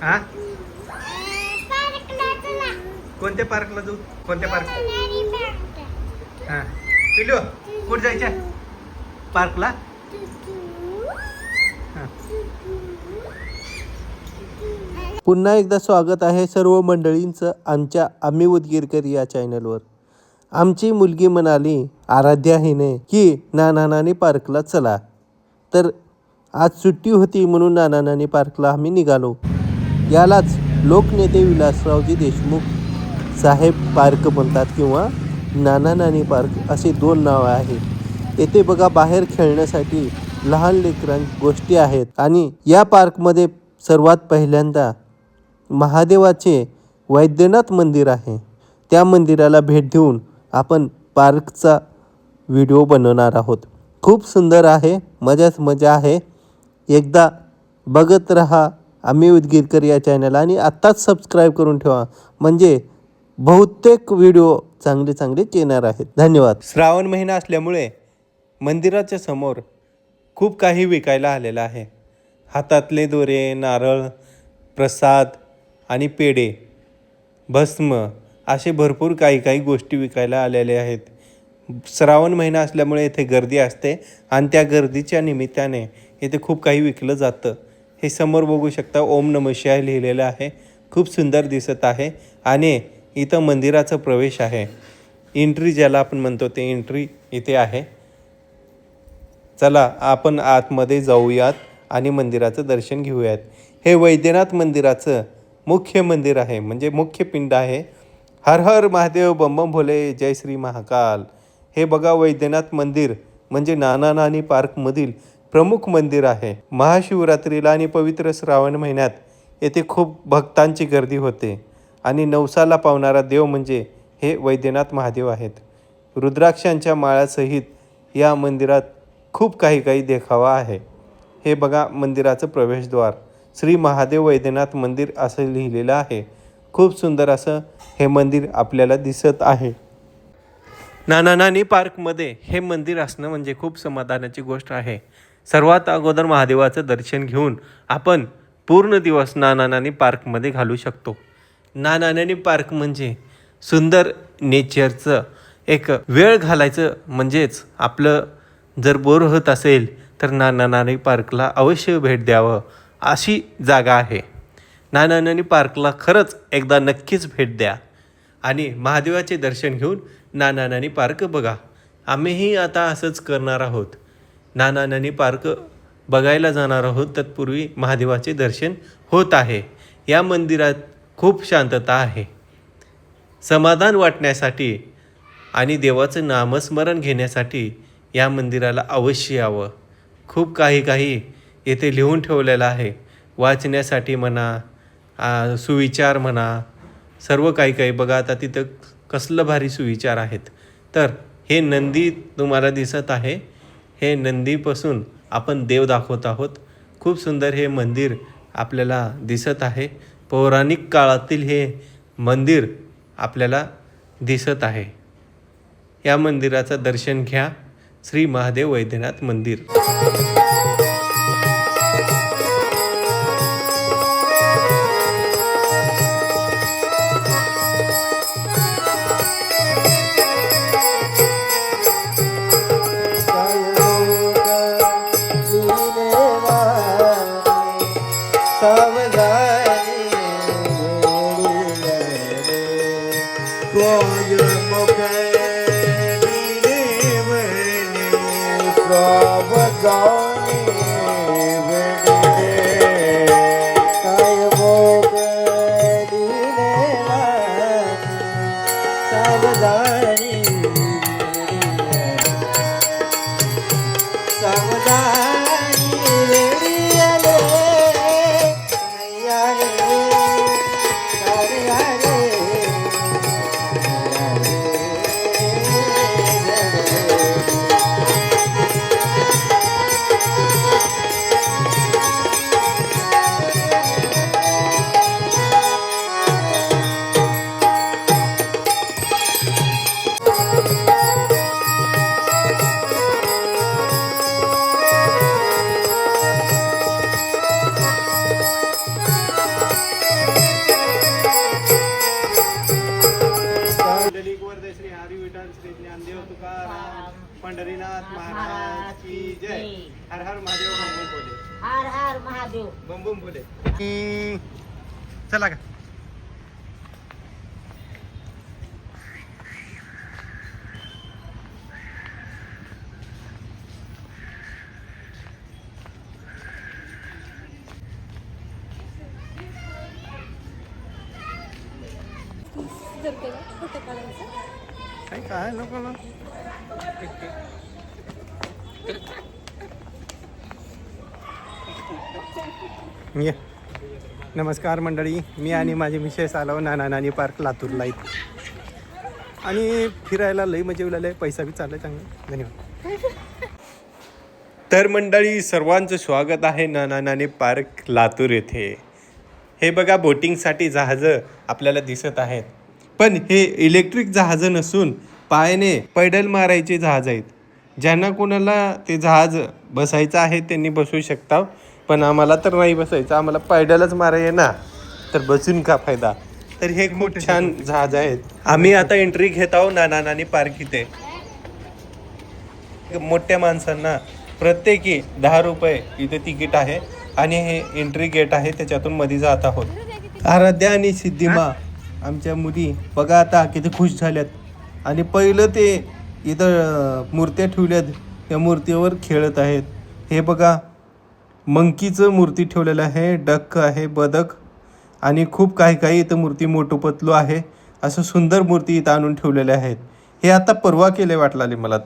हा कोणत्या पार्कला जाऊ? कोणत्या पार्क? हा. पिलो कुठे जायचं पार्कला? पुन्हा एकदा स्वागत आहे सर्व मंडळींचं आमच्या आम्ही उदगीरकर या चॅनलवर आमची मुलगी म्हणाली आराध्या हिने की नाना नानी पार्कला चला. तर आज सुट्टी होती म्हणून नाना नानी पार्कला आम्ही निघालो. यालाच लोकनेते विलासरावजी देशमुख साहेब पार्क म्हणतात किंवा नाना नानी पार्क असे दोन नावं आहेत येथे बघा बाहेर खेळण्यासाठी लहान लेकरां गोष्टी आहेत आणि या पार्कमध्ये सर्वात पहिल्यांदा महादेवाचे वैद्यनाथ मंदिर आहे. त्या मंदिराला भेट देऊन आपण पार्कचा व्हिडिओ बनवणार आहोत. खूप सुंदर आहे मजाच मजा आहे. एकदा बघत रहा आम्ही उदगीरकर या चॅनल आणि आत्ताच सबस्क्राईब करून ठेवा. म्हणजे बहुतेक व्हिडिओ चांगले चांगलेच येणार आहेत. धन्यवाद. श्रावण महिना असल्यामुळे मंदिराच्या समोर खूप काही विकायला आलेलं आहे. हातातले दोरे नारळ प्रसाद आणि पेढे भस्म असे भरपूर काही काही गोष्टी विकायला आलेल्या आहेत. श्रावण महिना असल्यामुळे इथे गर्दी असते आणि त्या गर्दीच्या निमित्ताने येथे खूप काही विकलं जातं. हे समोर बघू शकता ओम नम शिवाय लिहिलेलं आहे. खूप सुंदर दिसत आहे आणि इथं मंदिराचा प्रवेश आहे. एंट्री ज्याला आपण म्हणतो ते एंट्री इथे आहे. चला आपण आतमध्ये जाऊयात आणि मंदिराचं दर्शन घेऊयात. हे वैद्यनाथ मंदिराचं मुख्य मंदिर आहे म्हणजे मुख्य पिंड आहे. हर हर महादेव बम बम भोले जय श्री महाकाल. हे बघा वैद्यनाथ मंदिर म्हणजे नाना नानी पार्कमधील प्रमुख मंदिर आहे. महाशिवरात्रीला आणि पवित्र श्रावण महिन्यात येथे खूप भक्तांची गर्दी होते आणि नवसाला पावणारा देव म्हणजे हे वैद्यनाथ महादेव आहेत. रुद्राक्षांच्या माळासहित या मंदिरात खूप काही काही देखावा आहे. हे बघा मंदिराचं प्रवेशद्वार. श्री महादेव वैद्यनाथ मंदिर असं लिहिलेलं आहे. खूप सुंदर असं हे मंदिर आपल्याला दिसत आहे. नाना नानी पार्कमध्ये हे मंदिर असणं म्हणजे खूप समाधानाची गोष्ट आहे. सर्वात अगोदर महादेवाचं दर्शन घेऊन आपण पूर्ण दिवस नाना नानी पार्कमध्ये घालू शकतो. नानानानी पार्क म्हणजे सुंदर नेचरचं एक वेळ घालायचं म्हणजेच आपलं जर बोर होत असेल तर नाना नानी पार्कला अवश्य भेट द्यावं अशी जागा आहे. नाना नानी पार्कला खरंच एकदा नक्कीच भेट द्या आणि महादेवाचे दर्शन घेऊन नाना नानी पार्क बघा. आम्हीही आता असंच करणार आहोत. नानानानी पार्क बघायला जाणार आहोत. तत्पूर्वी महादेवाचे दर्शन होत आहे. या मंदिरात खूप शांतता आहे. समाधान वाटण्यासाठी आणि देवाचं नामस्मरण घेण्यासाठी या मंदिराला अवश्य यावं. खूप काही काही येथे लिहून ठेवलेलं आहे. वाचण्यासाठी म्हणा सुविचार म्हणा सर्व काही काही. बघा आता तिथं कसलं भारी सुविचार आहेत. तर हे नंदी तुम्हाला दिसत आहे. हे नंदीपासून आपण देव दाखवत आहोत. खूप सुंदर हे मंदिर आपल्याला दिसत आहे. पौराणिक काळातील हे मंदिर आपल्याला दिसत आहे. या मंदिराचं दर्शन घ्या. श्री महादेव वैद्यनाथ मंदिर. God. हर महादेव. बम बम बोले. चला का? काय काय नको ना ये. नमस्कार मंडळी. मी आणि माझे मिसेस आलो नाना नानी पार्क लातूरला इथे. आणि फिरायला लई मजा येऊ लागले. पैसा बी चालला चांगला. धन्यवाद. तर मंडळी सर्वांचं स्वागत आहे नाना नानी पार्क लातूर येथे. हे बघा बोटिंगसाठी जहाजं आपल्याला दिसत आहेत. पण हे इलेक्ट्रिक जहाजं नसून पायाने पैडल मारायचे जहाज आहेत. ज्यांना कोणाला ते जहाज बसायचं आहे त्यांनी बसू शकता. पण आम्हाला तर नाही बसायचं आम्हाला पैडलच मारायचे ना. तर बसून का फायदा? तर हे खूप छान जहाज आहेत. आम्ही आता एंट्री घेत आहोत नाना नानी पार्क इथे. मोठ्या माणसांना प्रत्येकी दहा रुपये इथे तिकीट आहे आणि हे एंट्री गेट आहे त्याच्यातून मध्ये जात आहोत. आराध्या आणि सिद्धिमा आमच्या मुली बघा आता किती खुश झाल्यात. आणि पहिलं ते इथं मूर्त्या ठेवल्यात त्या मूर्तीवर खेळत आहेत. हे बघा मंकीचं मूर्ती ठेवलेलं आहे डक आहे बदक आणि खूप काही काही इथं मूर्ती मोठू पतलू आहे असं सुंदर मूर्ती इथं आणून ठेवलेल्या आहेत. हे आता परवा केले वाटलं मला.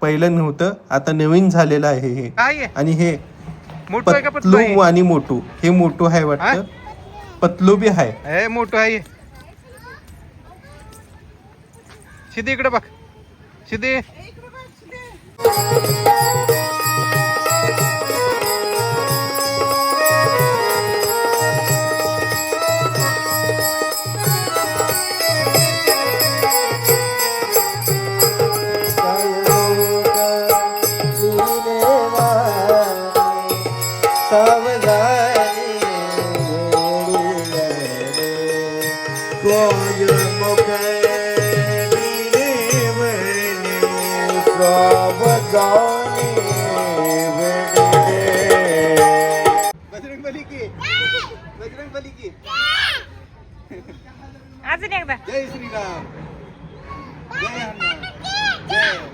पहिलं नव्हतं आता नवीन झालेलं आहे हे. काय आणि हे मोठं आहे का पतलू पतलू आणि मोटू हे मोटू आहे वाटतं. पतलू बी आहे. आहे मोठं आहे. सिद्धी इकडे बघ. सिद्धी. अजून एकदा। जय श्रीराम। जय हनुमान। जय।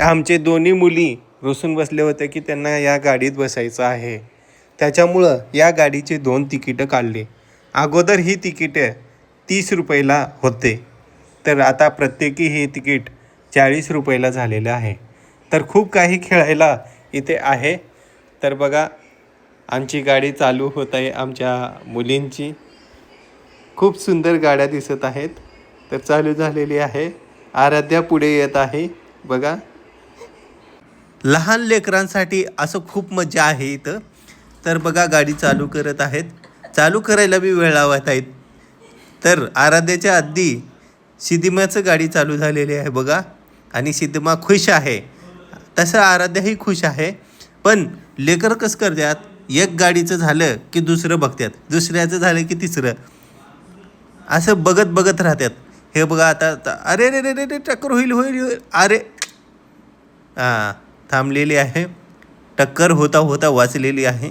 आमचे दोन्ही मुली रुसून बसले होते की त्यांना या गाडीत बसायचं आहे. त्याच्यामुळं या गाडीचे दोन तिकीटं काढले. अगोदर ही तिकीटं तीस रुपयाला होते. तर आता प्रत्येकी हे तिकीट चाळीस रुपयाला झालेलं आहे. तर खूप काही खेळायला इथे आहे. तर बघा आमची गाडी चालू होत आहे आमच्या मुलींची. खूप सुंदर गाड्या दिसत आहेत. तर चालू झालेली आहे. आराध्या पुढे येत आहे. बघा लहान लेकरांसाठी असं खूप मजा आहे इथं. तर बघा गाडी चालू करत आहेत. चालू करायला बी वेळ लावत आहेत. तर आराध्याच्या आधी सिद्धिमाचं गाडी चालू झालेली आहे बघा. आणि सिद्धिमा खुश आहे. तसं आराध्याही खुश आहे. पण लेकर कसं करतात? एक गाडीचं झालं की दुसरं बघतात. दुसऱ्याचं झालं की तिसरं. असं बघत बघत राहतात. हे बघा आता अरे रे रे रे रे टक्कर होईल होईल होईल. अरे. हां. थांबलेली आहे. टक्कर होता होता वाचलेली आहे.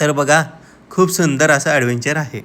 तर बघा खूप सुंदर असं ॲडव्हेंचर आहे.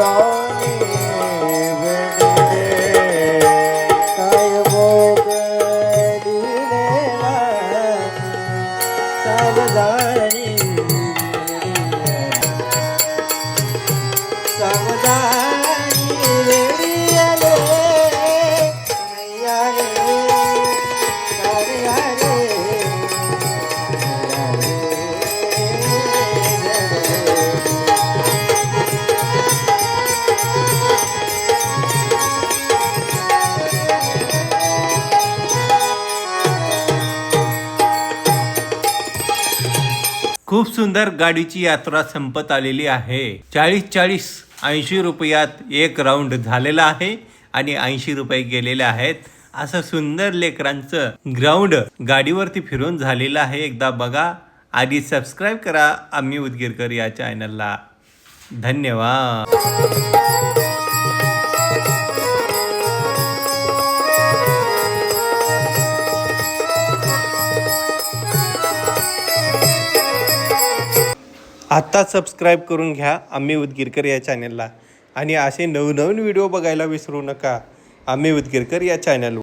God. खूप सुंदर गाडीची यात्रा संपत आलेली आहे. चाळीस चाळीस ऐंशी रुपयात एक राऊंड झालेला आहे आणि ऐंशी रुपये गेलेले आहेत. असं सुंदर लेकरांचं ग्राउंड गाडीवरती फिरून झालेलं आहे. एकदा बघा. आधी सबस्क्राईब करा. आम्ही उदगीरकर या चॅनलला धन्यवाद. आत्ता सबस्क्राईब करून घ्या आम्ही उदगीरकर या चॅनलला आणि असे नवनवीन व्हिडिओ बघायला विसरू नका. आम्ही उदगीरकर या चॅनलवर